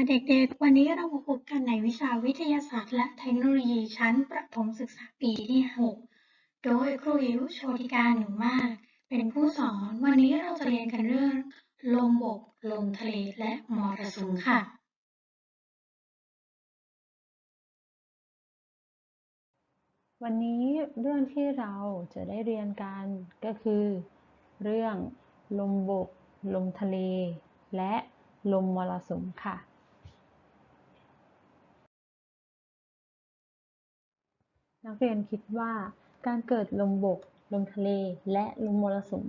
ค่ะเด็กๆ วันนี้เรามาพบกันในวิชาวิทยาศาสตร์และเทคโนโลยีชั้นประถมศึกษาปีที่ 6 โดยครูอิวโชติการหนูมาก เป็นผู้สอน วันนี้เราจะเรียนกันเรื่อง ลมบก ลมทะเล และมรสุมค่ะ วันนี้เรื่องที่เราจะได้เรียนกันก็คือ เรื่องลมบก ลมทะเล และลมมรสุมค่ะ นักเรียนคิดว่าการเกิดลมบก ลมทะเล และลมมรสุม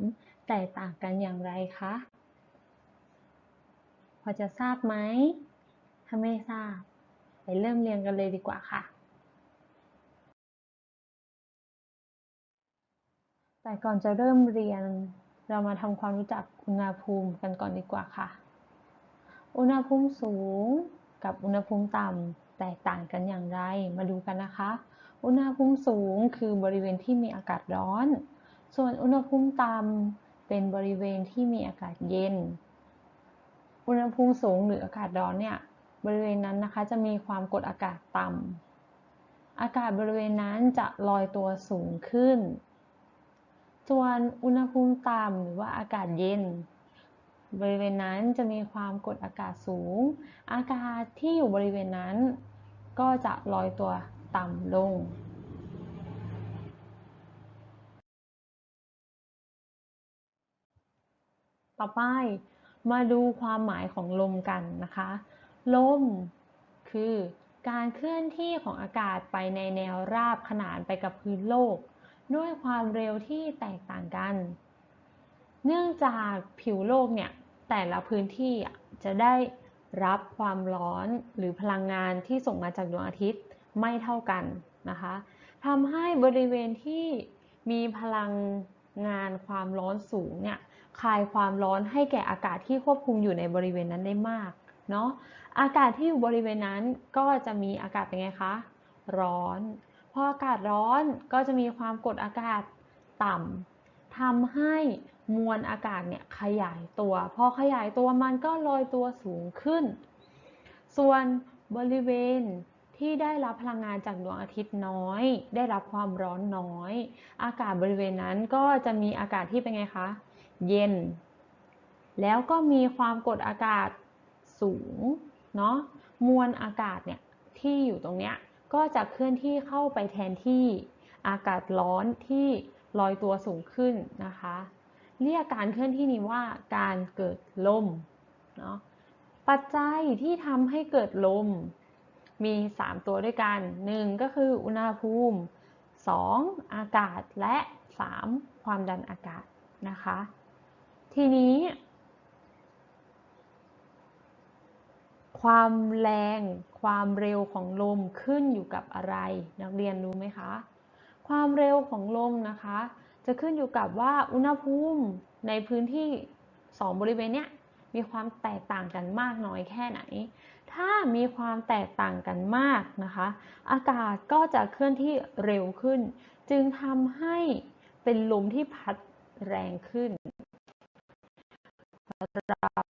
แตกต่างกันอย่างไรคะ พอจะทราบไหม ถ้าไม่ทราบ ไปเริ่มเรียนกันเลยดีกว่าค่ะ แต่ก่อนจะเริ่มเรียน เรามาทำความรู้จักอุณหภูมิกันก่อนดีกว่าค่ะ อุณหภูมิสูงกับอุณหภูมิต่ำแตกต่างกันอย่างไร มาดูกันนะคะ อุณหภูมิสูงคือบริเวณที่มีอากาศร้อน ส่วนอุณหภูมิต่ำเป็นบริเวณที่มีอากาศเย็น อุณหภูมิสูงหรืออากาศร้อนเนี่ยบริเวณนั้นนะคะจะมีความกดอากาศต่ำอากาศบริเวณนั้นจะลอยตัวสูงขึ้น ส่วนอุณหภูมิต่ำหรือว่าอากาศเย็น บริเวณนั้นจะมีความกดอากาศสูง อากาศที่อยู่บริเวณนั้น ก็จะลอยตัว ต่ำลงต่อไปมาดูความหมายของลมกันนะคะ ลมคือการเคลื่อนที่ของอากาศไปในแนวราบขนานไปกับพื้นโลก ด้วยความเร็วที่แตกต่างกัน เนื่องจากผิวโลกเนี่ย แต่ละพื้นที่จะได้รับความร้อนหรือพลังงานที่ส่งมาจากดวงอาทิตย์ ไม่เท่ากันนะคะทำให้บริเวณที่มีพลังงานความร้อนสูงเนี่ยคายความร้อนให้แก่อากาศที่ควบคุมอยู่ในบริเวณนั้นได้มากเนาะอากาศที่อยู่บริเวณนั้นก็จะมีอากาศเป็นไงคะ ร้อนพออากาศร้อนก็จะมีความกดอากาศต่ำทำให้มวลอากาศเนี่ยขยายตัว พอขยายตัวมันก็ลอยตัวสูงขึ้น ส่วนบริเวณ ที่ได้รับพลังงานจากดวงอาทิตย์น้อย ได้รับความร้อนน้อย อากาศบริเวณนั้นก็จะมีอากาศที่เป็นไงคะ เย็น แล้วก็มีความกดอากาศสูงเนาะมวลอากาศเนี่ยที่อยู่ตรงเนี้ยก็จะเคลื่อนที่เข้าไปแทนที่อากาศร้อนที่ลอยตัวสูงขึ้นนะคะ เรียกการเคลื่อนที่นี้ว่าการเกิดลมเนาะปัจจัยที่ทำให้เกิดลม มี 3 ตัวด้วยกัน 1 ก็คืออุณหภูมิ 2 อากาศและ 3 ความดันอากาศนะคะ ทีนี้ ความแรงความเร็วของลมขึ้นอยู่กับอะไร นักเรียนรู้ไหมคะ ความเร็วของลมนะคะ จะขึ้นอยู่กับว่าอุณหภูมิในพื้นที่ 2 บริเวณเนี้ยมีความแตกต่างกันมากน้อยแค่ไหน ถ้ามีความแตกต่างกันมากนะคะ อากาศก็จะเคลื่อนที่เร็วขึ้น จึงทำให้เป็นลมที่พัดแรงขึ้นเรา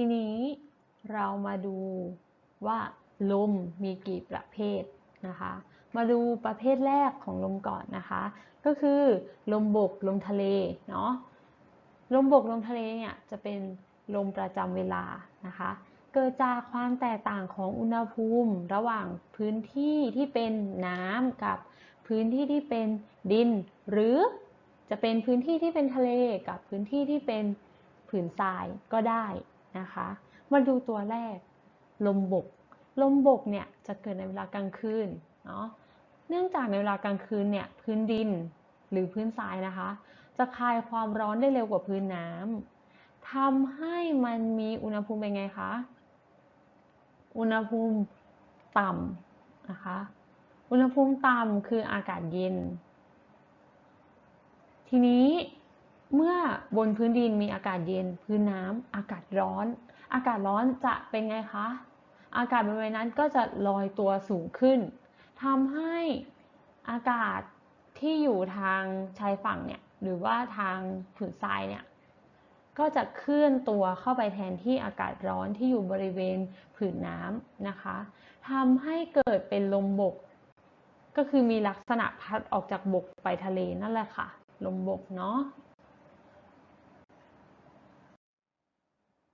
ทีนี้เรามาดูว่าลมมีกี่ประเภทนะคะ มาดูประเภทแรกของลมก่อนนะคะ ก็คือลมบกลมทะเลเนาะ ลมบกลมทะเลเนี่ยจะเป็นลมประจำเวลานะคะ เกิดจากความแตกต่างของอุณหภูมิระหว่างพื้นที่ที่เป็นน้ำกับพื้นที่ที่เป็นดิน หรือจะเป็นพื้นที่ที่เป็นทะเลกับพื้นที่ที่เป็นผืนทรายก็ได้ นะคะ มาดูตัวแรก ลมบก ลมบกเนี่ยจะเกิดในเวลากลางคืนเนาะ เนื่องจากในเวลากลางคืนเนี่ยพื้นดินหรือพื้นทรายนะคะ จะคายความร้อนได้เร็วกว่าพื้นน้ำทำให้มันมีอุณหภูมิเป็นไงคะ อุณหภูมิต่ำนะคะ อุณหภูมิต่ำคืออากาศเย็น ทีนี้ เมื่อบนพื้นดินมีอากาศเย็น พื้นน้ำอากาศร้อน อากาศร้อนจะเป็นไงคะ อากาศบริเวณนั้นก็จะลอยตัวสูงขึ้นทำให้อากาศที่อยู่ทางชายฝั่งเนี่ยหรือว่าทางผืนทรายเนี่ยก็จะเคลื่อนตัวเข้าไปแทนที่อากาศร้อนที่อยู่บริเวณผืนน้ำนะคะทำให้เกิดเป็นลมบก ก็คือมีลักษณะพัดออกจากบกไปทะเลนั่นแหละค่ะ ลมบกเนาะ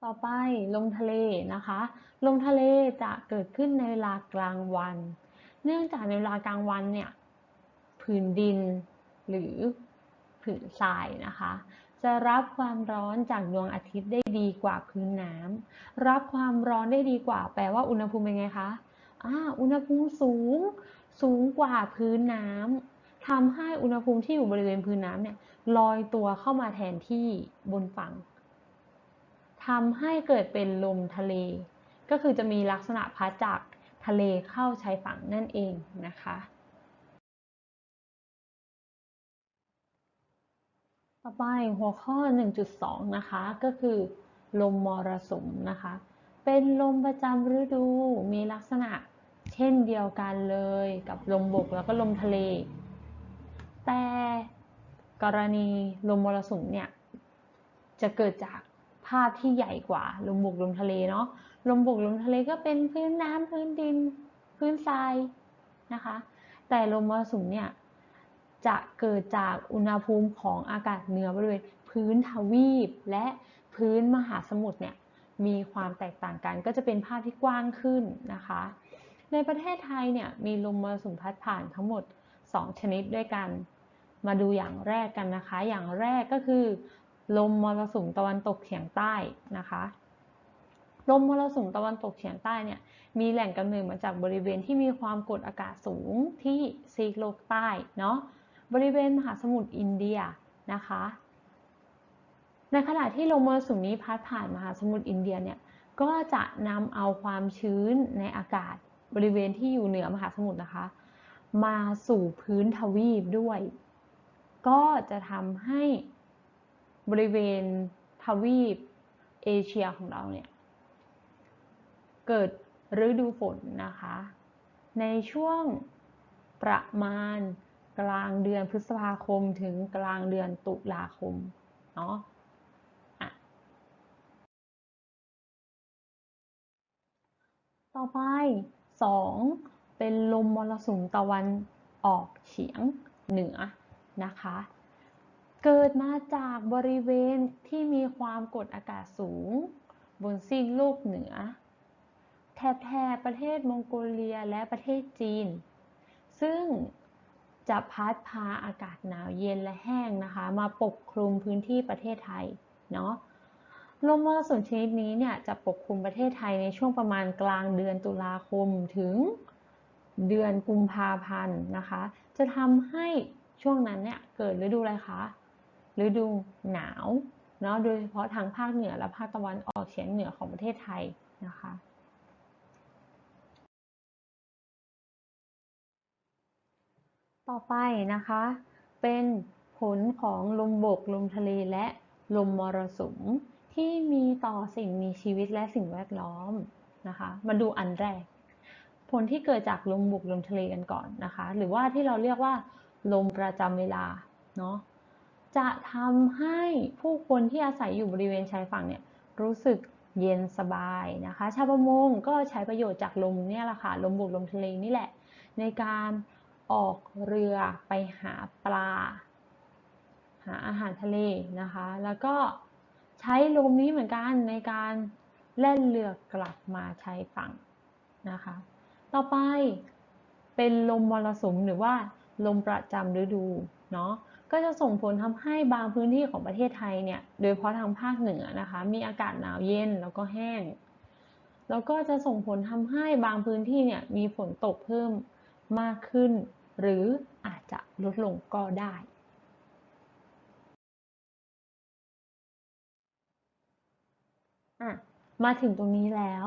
ต่อไปลมทะเลนะคะ ลมทะเลจะเกิดขึ้นในเวลากลางวัน เนื่องจากในเวลากลางวันเนี่ยผืนดินหรือผืนทรายนะคะ จะรับความร้อนจากดวงอาทิตย์ได้ดีกว่าพื้นน้ำรับความร้อนได้ดีกว่า แปลว่าอุณหภูมิเป็นไงคะอ่าอุณหภูมิสูงสูงกว่าพื้นน้ำทำให้อุณหภูมิที่อยู่บริเวณพื้นน้ำเนี่ยลอยตัวเข้ามาแทนที่บนฝั่ง ทำให้เกิดเป็นลมทะเล ก็คือจะมีลักษณะพัดจากทะเลเข้าชายฝั่งนั่นเองนะคะ ต่อไปหัวข้อ 1.2 นะคะ ก็คือลมมรสุมนะคะ เป็นลมประจำฤดูมีลักษณะเช่นเดียวกันเลยกับลมบกแล้วก็ลมทะเล แต่กรณีลมมรสุมเนี่ยจะเกิดจาก ภาพที่ใหญ่กว่าลมบกลมทะเลเนาะลมบกลมทะเลก็เป็นพื้นน้ำพื้นดิน พื้นทรายนะคะ แต่ลมมรสุมเนี่ยจะเกิดจากอุณหภูมิของอากาศเหนือบริเวณพื้นทวีป และพื้นมหาสมุทรเนี่ยมีความแตกต่างกันก็จะเป็นภาพที่กว้างขึ้นนะคะ ในประเทศไทยเนี่ยมีลมมรสุมพัดผ่านทั้งหมด 2 ชนิดด้วยกัน มาดูอย่างแรกกันนะคะ อย่างแรกก็คือ ลมมรสุมตะวันตกเฉียงใต้นะคะลมมรสุมตะวันตกเฉียงใต้เนี่ยมีแหล่งกำเนิดมาจากบริเวณที่มีความกดอากาศสูงที่ซีกโลกใต้เนาะบริเวณมหาสมุทรอินเดียนะคะ ในขณะที่ลมมรสุมนี้พัดผ่านมหาสมุทรอินเดียเนี่ยก็จะนำเอาความชื้นในอากาศบริเวณที่อยู่เหนือมหาสมุทรนะคะ มาสู่พื้นทวีปด้วย ก็จะทำให้ บริเวณทวีปเอเชียของเราเนี่ย เกิดฤดูฝนนะคะ ในช่วงประมาณกลางเดือนพฤษภาคมถึงกลางเดือนตุลาคมเนาะะต่อไป 2. เป็นลมมรสุมตะวันออกเฉียงเหนือนะคะ เกิดมาจากบริเวณที่มีความกดอากาศสูง บนซีกโลกเหนือ แถบแถบประเทศมองโกเลียและประเทศจีน ซึ่งจะพัดพาอากาศหนาวเย็นและแห้งนะคะ มาปกคลุมพื้นที่ประเทศไทยเนาะลมมรสุมชนิดนี้เนี่ยจะปกคลุมประเทศไทยในช่วงประมาณกลางเดือนตุลาคมถึงเดือนกุมภาพันธ์นะคะ จะทำให้ช่วงนั้นเนี่ยเกิดฤดูอะไรคะ ฤดูหนาวเนาะโดยเฉพาะทางภาคเหนือและภาคตะวันออกเฉียงเหนือของประเทศไทยนะคะต่อไปนะคะ เป็นผลของลมบกลมทะเลและลมมรสุมที่มีต่อสิ่งมีชีวิตและสิ่งแวดล้อมนะคะ มาดูอันแรก ผลที่เกิดจากลมบกลมทะเลกันก่อนนะคะ หรือว่าที่เราเรียกว่าลมประจำเวลาเนาะ จะทำให้ผู้คนที่อาศัยอยู่บริเวณชายฝั่งเนี่ยรู้สึกเย็นสบายนะคะ ชาวประมงก็ใช้ประโยชน์จากลมเนี่ยแหละค่ะ ลมบกลมทะเลนี่แหละ ในการออกเรือไปหาปลา หาอาหารทะเลนะคะ แล้วก็ใช้ลมนี้เหมือนกันในการแล่นเรือกลับมาชายฝั่งนะคะ ต่อไปเป็นลมมรสุมหรือว่าลมประจำฤดูเนาะ ก็จะส่งผลทำให้บางพื้นที่ของประเทศไทยเนี่ย โดยเฉพาะทางภาคเหนือนะคะ มีอากาศหนาวเย็นแล้วก็แห้ง แล้วก็จะส่งผลทำให้บางพื้นที่เนี่ยมีฝนตกเพิ่มมากขึ้น หรืออาจจะลดลงก็ได้อะมาถึงตรงนี้แล้ว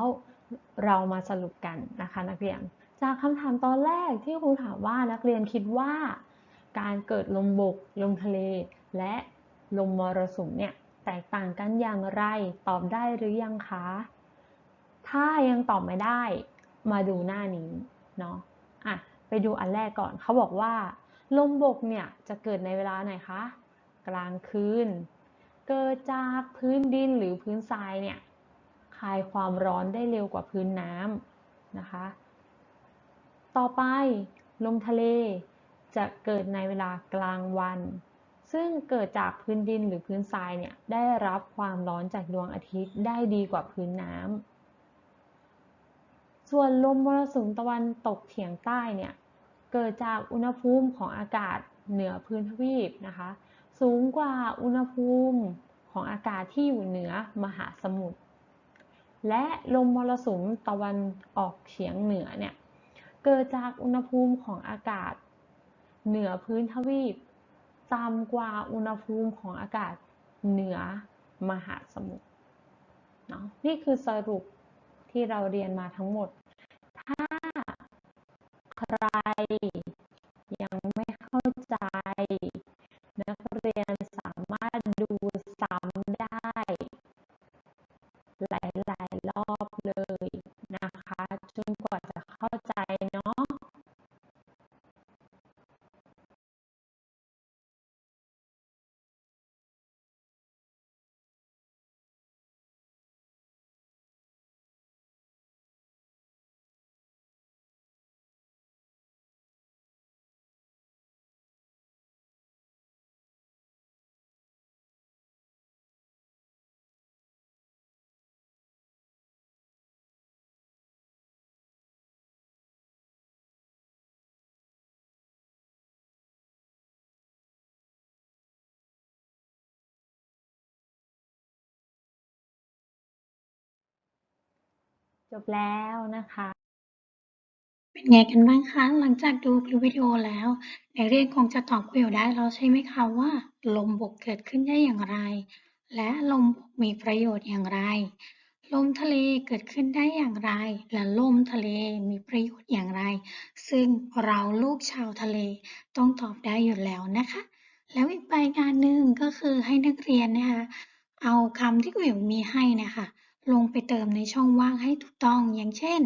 เรามาสรุปกันนะคะนักเรียน จากคำถามตอนแรกที่ครูถามว่านักเรียนคิดว่า การเกิดลมบก ลมทะเล และลมมรสุมเนี่ยแตกต่างกันอย่างไร ตอบได้หรือยังคะ ถ้ายังตอบไม่ได้ มาดูหน้านี้เนาะอะไปดูอันแรกก่อนเขาบอกว่า ลมบกเนี่ยจะเกิดในเวลาไหนคะ กลางคืน เกิดจากพื้นดินหรือพื้นทรายเนี่ยคายความร้อนได้เร็วกว่าพื้นน้ำนะคะ ต่อไปลมทะเล จะเกิดในเวลากลางวัน ซึ่งเกิดจากพื้นดินหรือพื้นทรายเนี่ยได้รับความร้อนจากดวงอาทิตย์ได้ดีกว่าพื้นน้ำส่วนลมมรสุมตะวันตกเฉียงใต้เนี่ยเกิดจากอุณหภูมิของอากาศเหนือพื้นทวีปนะคะ สูงกว่าอุณหภูมิของอากาศที่อยู่เหนือมหาสมุทรและลมมรสุมตะวันออกเฉียงเหนือเนี่ยเกิดจากอุณหภูมิของอากาศ เหนือพื้นทวีปต่ำกว่าอุณหภูมิของอากาศเหนือมหาสมุทรเนาะนี่คือสรุปที่เราเรียนมาทั้งหมด ถ้าใคร จบแล้วนะคะ เป็นไงกันบ้างคะ หลังจากดูคลิปวิดีโอแล้วนักเรียนคงจะตอบประโยชน์ได้แล้วใช่ไหมคะว่า ลมบกเกิดขึ้นได้อย่างไร และลมบกมีประโยชน์อย่างไร ลมทะเลเกิดขึ้นได้อย่างไร และลมทะเลมีประโยชน์อย่างไร ซึ่งเราลูกชาวทะเล ต้องตอบได้อยู่แล้วนะคะ แล้วอีกใบงานหนึ่งก็คือให้นักเรียนนะคะเอาคำที่วิวมีให้นะคะ ลงไปเติมในช่องว่างให้ถูกต้อง อย่างเช่น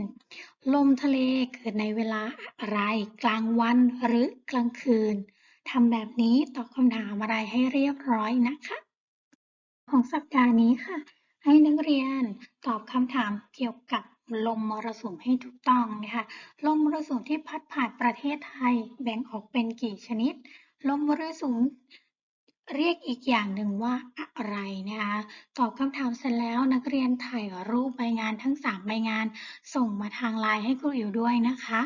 ลมทะเลเกิดในเวลาอะไร กลางวันหรือกลางคืนทำแบบนี้ตอบคำถามอะไรให้เรียบร้อยนะคะ ของสัปดาห์นี้ค่ะ ให้นักเรียนตอบคำถามเกี่ยวกับลมมรสุมให้ถูกต้องนะคะ ลมมรสุมที่พัดผ่านประเทศไทยแบ่งออกเป็นกี่ชนิด ลมมรสุม เรียกอีกอย่างหนึ่งว่าอะไรนะคะตอบคำถามเสร็จแล้วนักเรียนถ่ายรูปใบงานทั้ง 3 ใบงาน ส่งมาทางไลน์ให้ครูอิ๋วด้วยนะคะ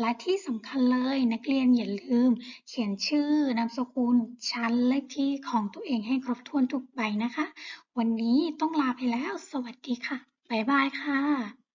และที่สำคัญเลยนักเรียนอย่าลืม เขียนชื่อนามสกุลชั้นเลขที่ของตัวเองให้ครบถ้วนทุกใบนะคะ วันนี้ต้องลาไปแล้ว สวัสดีค่ะบ๊ายบายค่ะ